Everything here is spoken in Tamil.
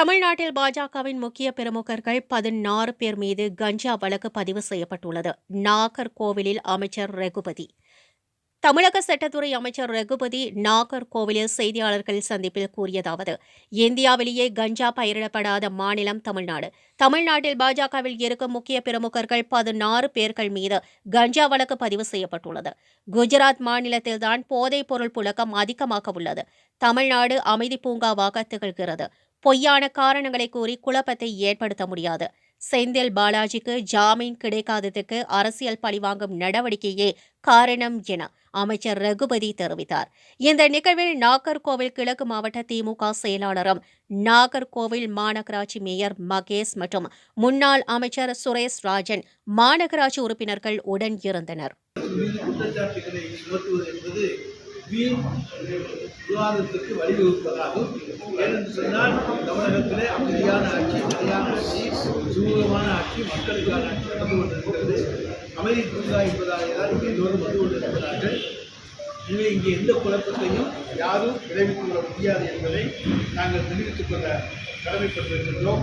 தமிழ்நாட்டில் பாஜகவின் முக்கிய பிரமுகர்கள் பதினாறு பேர் மீது கஞ்சா வழக்கு பதிவு செய்யப்பட்டுள்ளது. நாகர்கோவிலில் அமைச்சர் ரகுபதி. தமிழக சட்டத்துறை அமைச்சர் ரகுபதி நாகர்கோவிலில் செய்தியாளர்கள் சந்திப்பில் கூறியதாவது இந்தியாவிலேயே கஞ்சா பயிரிடப்படாத மாநிலம் தமிழ்நாடு. தமிழ்நாட்டில் பாஜகவில் இருக்கும் முக்கிய பிரமுகர்கள் பதினாறு பேர்கள் மீது கஞ்சா வழக்கு பதிவு செய்யப்பட்டுள்ளது. குஜராத் மாநிலத்தில்தான் போதைப் பொருள் புழக்கம் அதிகமாக உள்ளது. தமிழ்நாடு அமைதி பூங்காவாக திகழ்கிறது. பொய்யான காரணங்களை கூறி குழப்பத்தை ஏற்படுத்த முடியாது. செந்தில் பாலாஜிக்கு ஜாமீன் கிடைக்காததுக்கு அரசியல் பழிவாங்கும் நடவடிக்கையே காரணம் என அமைச்சர் ரகுபதி தெரிவித்தார். இந்த நிகழ்வில் நாகர்கோவில் கிழக்கு மாவட்ட திமுக செயலாளரும் நாகர்கோவில் மாநகராட்சி மேயர் மகேஷ் மற்றும் முன்னாள் அமைச்சர் சுரேஷ் ராஜன் மாநகராட்சி உறுப்பினர்கள் உடன் இருந்தனர். விவாதத்திற்கு வழிவகுப்பதாகும் ஏனென்று சொன்னால் தமிழகத்திலே அமைதியான ஆட்சி நிலையான ஆட்சி சுமூகமான ஆட்சி மக்களுக்கான ஆட்சி நடந்து கொண்டிருக்கிறது. அமைதி பூங்கா என்பதாக தான் இங்கே தோறும் வந்து கொண்டிருக்கிறார்கள். எனவே இங்கே எந்த குழப்பத்தையும் யாரும் விளைவித்துக் கொள்ள முடியாது என்பதை நாங்கள் தெரிவித்துக் கொள்ள கடமைப்பட்டிருக்கின்றோம்.